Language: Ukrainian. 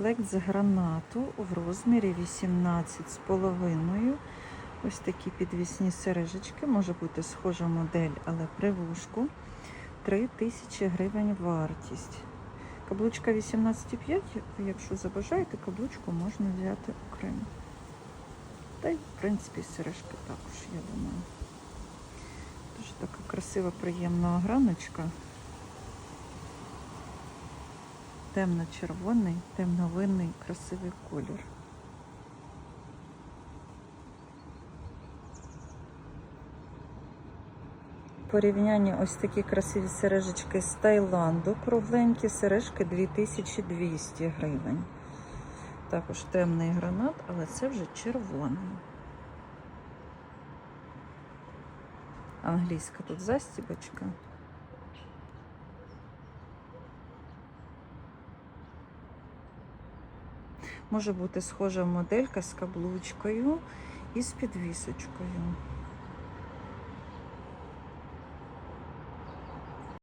комплект з гранату в розмірі 18,5. Ось такі підвісні сережечки. Може бути схожа модель, але при вушку. 3 тисячі гривень вартість. Каблучка 18,5. Якщо забажаєте, каблучку можна взяти окремо. Та й, в принципі, сережки також, я думаю. Дуже така красива, приємна граночка. Темно-червоний, темновинний, красивий колір. Порівняння ось такі красиві сережечки з Таїланду. Кругленькі сережки 2200 гривень. Також темний гранат, але це вже червоний. Англійська тут застібочка. Може бути схожа моделька з каблучкою і з підвісочкою.